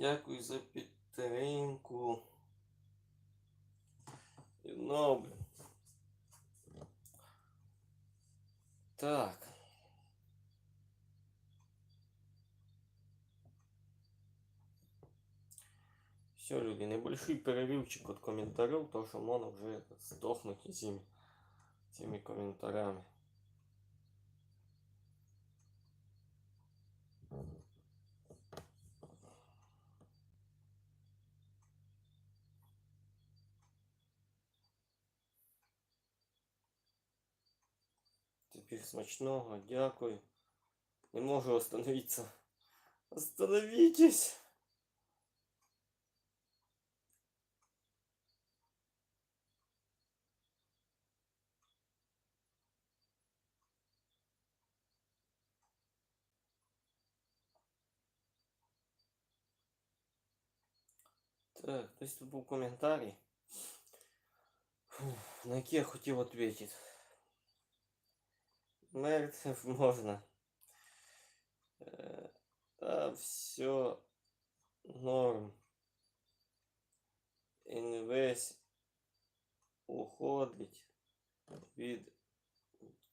Дякую за підтримку. Ну, блін. Так. Все, люди, небольшой перерывчик от комментариев, то что можно уже сдохнуть этими, этими комментариями. Теперь смачного, дякую. Не можу остановиться. Остановитесь! Так, хтось тут був коментарій, Фух, на який я хотів відповідати. Мертв можна. Та все норм. Інвесь уходить від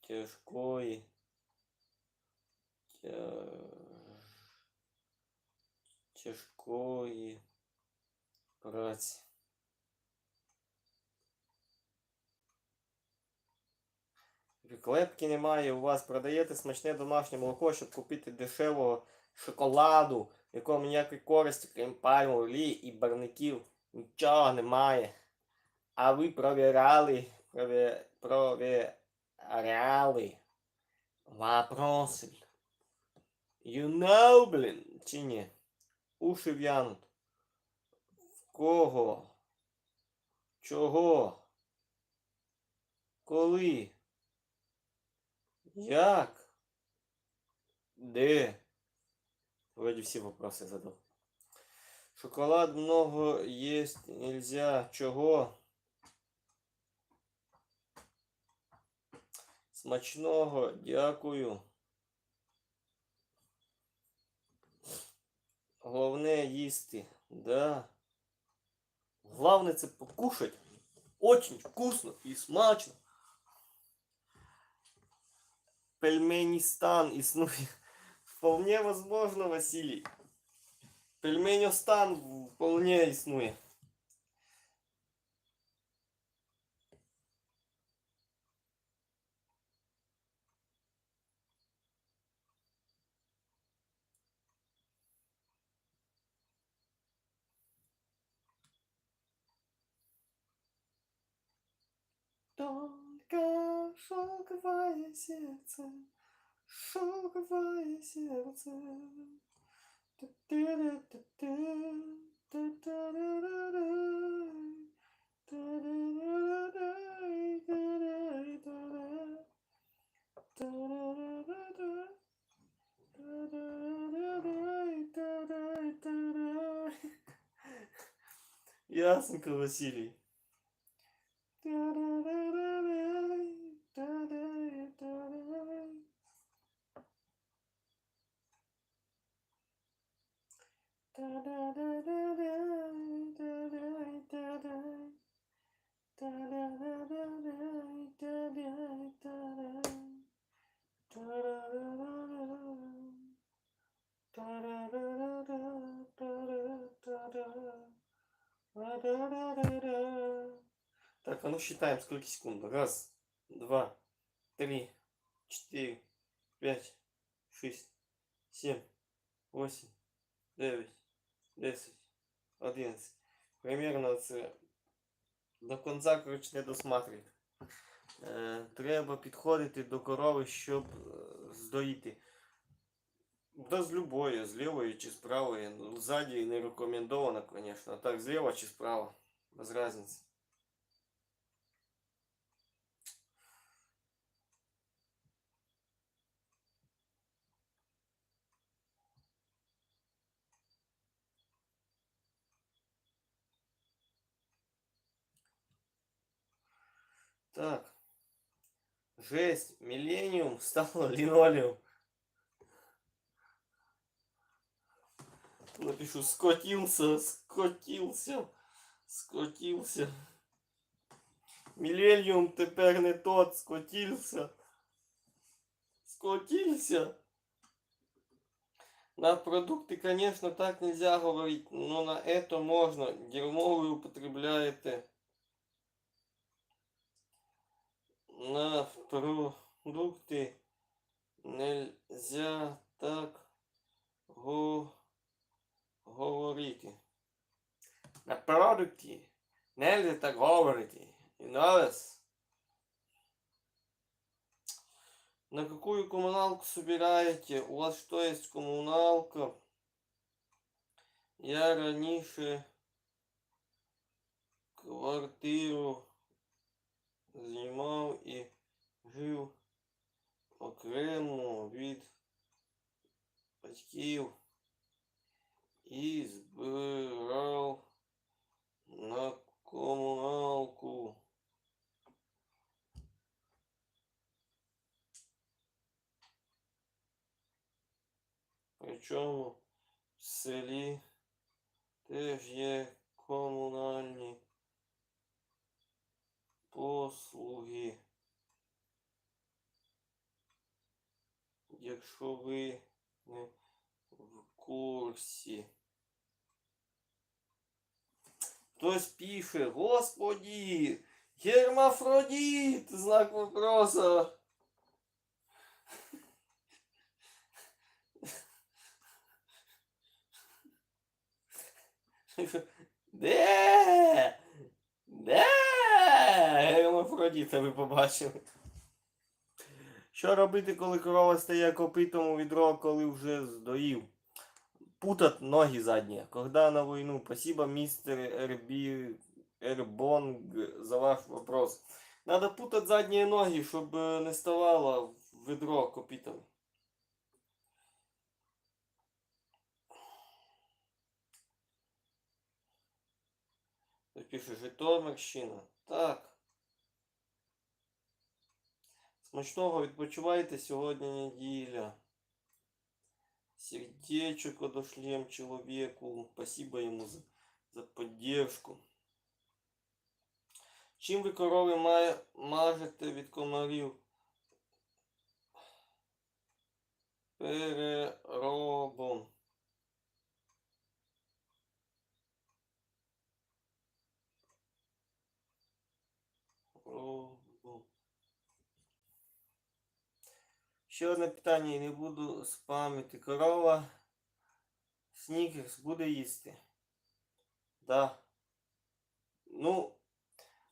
тяжкої тя... тяжкої праці. Клепки немає, у вас продаєте смачне домашнє молоко, щоб купити дешевого шоколаду, якому ніякої користі, крім пальмової олії і барників, нічого немає. А ви провіряли, прові- провіряли вопроси. You know, блін, чи ні? Уші в'януть. В кого? Чого? Коли? Як? Де? Вроде все вопросы задал. Шоколад много есть нельзя. Чего? Смачного, дякую. Головне їсти. Да. Главное це покушать. Очень вкусно и смачно. Пельменистан існує. Вполне возможно, Василий. Пельменистан вполне існує. Только шелковое сердце, шелковое сердце. Ясненько, Василий. ну считаем, сколько секунд. Раз, два, три, четыре, пять, шесть, семь, восемь, девять, десять, одиннадцать. Примерно це до кінця, коротше, не досматривайте. Е, треба підходити до корови, щоб е, здоїти. Да з любої, з лівої чи з правої. Ну, ззаді не рекомендовано, звісно. А так, зліва чи справа. Без різниці. Так. Жесть. Миллениум стало линолеум. Напишу скотился, скотился, скотился. Міленіум тепер не тот, скотился. Скотился. На продукты, конечно, так нельзя говорить, но на это можно. Дерьмо вы употребляете. На продукты нельзя так го говорити. На продукті нельзя так говорити. You know this? На какую коммуналку собираете? У вас что есть коммуналка? Я раніше квартиру знімав і жив окремо від батьків і збирав на комуналку. Причому в селі теж є комунальні послуги. Якщо ви не в курсі. Хтось пише, Господи, гермафродит, знак вопроса. Де? Гермафродіта ви побачили. Що робити, коли корова стає копитом у відро, коли вже здоїв? Путать ноги задние. Когда на войну? Спасибо, мистер Эрби... Эрбонг, за ваш вопрос. Надо путать задние ноги, чтобы не ставало в ведро копитом. Ти пише Житомирщина. Так. Смачного відпочивайте сьогодні неділя. Сердечек одошлем человеку. Спасибо ему за, за поддержку. Чим ви корови мажете від комарів? Переробом. Ще одне питання і не буду спамити. Корова снікерс буде їсти. Да. Ну,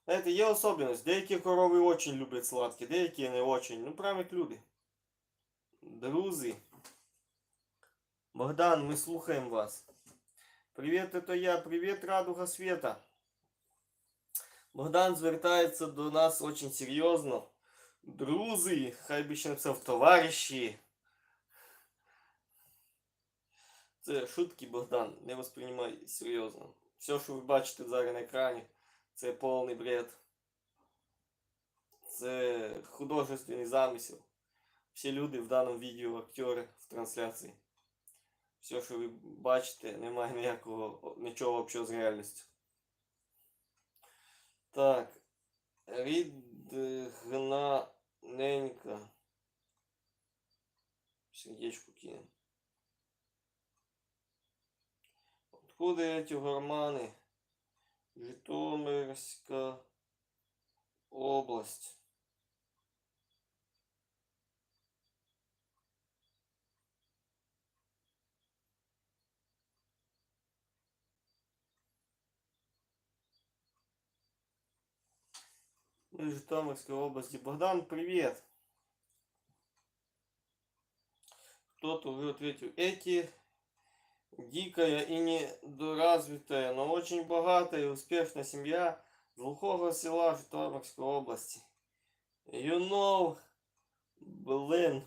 знаєте, є особливість. Деякі корови очень люблять сладкі, деякі не очень. Ну, прям як люди. Друзі. Богдан, ми слухаємо вас. Привіт, это я. Привіт, Радуга Света. Богдан звертається до нас очень серйозно. Друзі, хай би ще написав товариші. Це шутки, Богдан, не восприймай серйозно. Все, що ви бачите зараз на екрані, це повний бред. Це художественний замисел. Всі люди в даному відео актери в трансляції. Все, що ви бачите, немає ніякого нічого общого з реальністю. Так. Рідгнаненька. Сердечку кинем. Откуда эти гормоны? Житомирська область. Из Житомирской области. Богдан, привет. Кто-то ответил. Эти дикая и недоразвитая, но очень богатая и успешная семья глухого села Житомирской области. You know, блин.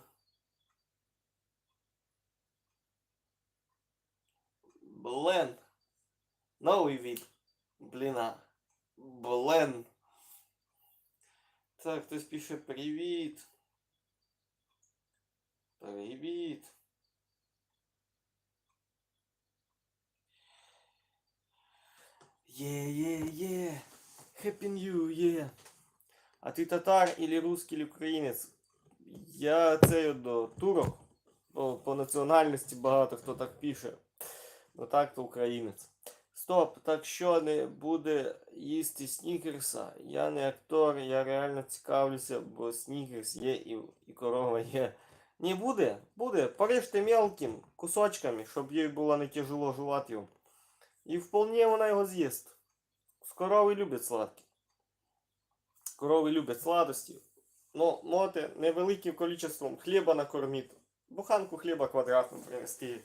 Блин. Новый вид. Блина. Блин. Так, хтось пише привіт. Привіт. Є, є, є. Happy New Year. А ти татар или русский, или українець? Я цей до турок. По, по національності багато хто так пише. Ну так то українець. Стоп, так що не буде їсти снікерса? Я не актор, я реально цікавлюся, бо снікерс є і, і корова є. Не буде, буде. Поріжте мелким кусочками, щоб їй було не тяжело жувати його. І вполне вона його з'їсть. Корови люблять сладкі. Корови люблять сладості. Ну, можете невеликим количеством хліба накормити. Буханку хліба квадратну принести.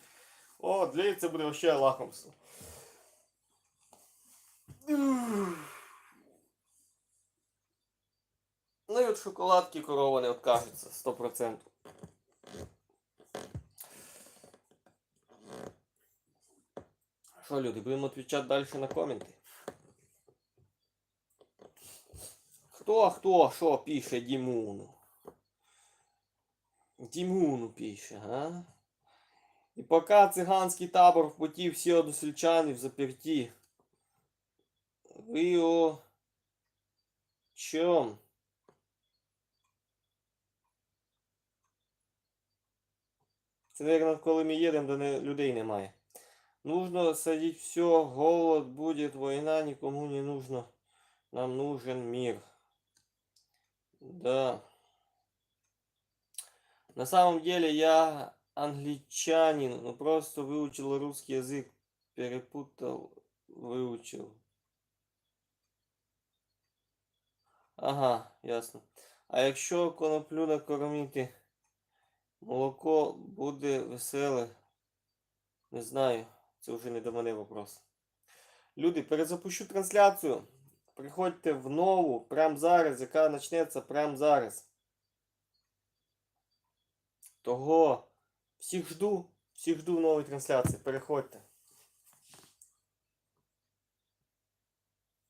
О, для їх це буде вообще лакомство. Ну і от шоколадки корова не откажеться 100%. Що, люди, будемо відповідати далі на коменти? Хто, хто, що пише Дімуну? Дімуну пише, а? І поки циганський табор в путі всі односельчани в заперті. Ви о чом? Це, наверное, коли ми їдемо, де людей немає. Нужно садить все, голод будет, война никому не нужно. Нам нужен мир. Да. На самом деле я англичанин, но просто выучил русский язык, перепутал, выучил. Ага, ясно. А якщо коноплю накормити, молоко буде веселе. Не знаю, це вже не до мене вопрос. Люди, перезапущу трансляцію. Приходьте в нову прямо зараз, яка почнеться прямо зараз. Того всіх жду, всіх жду в новій трансляції. Переходьте.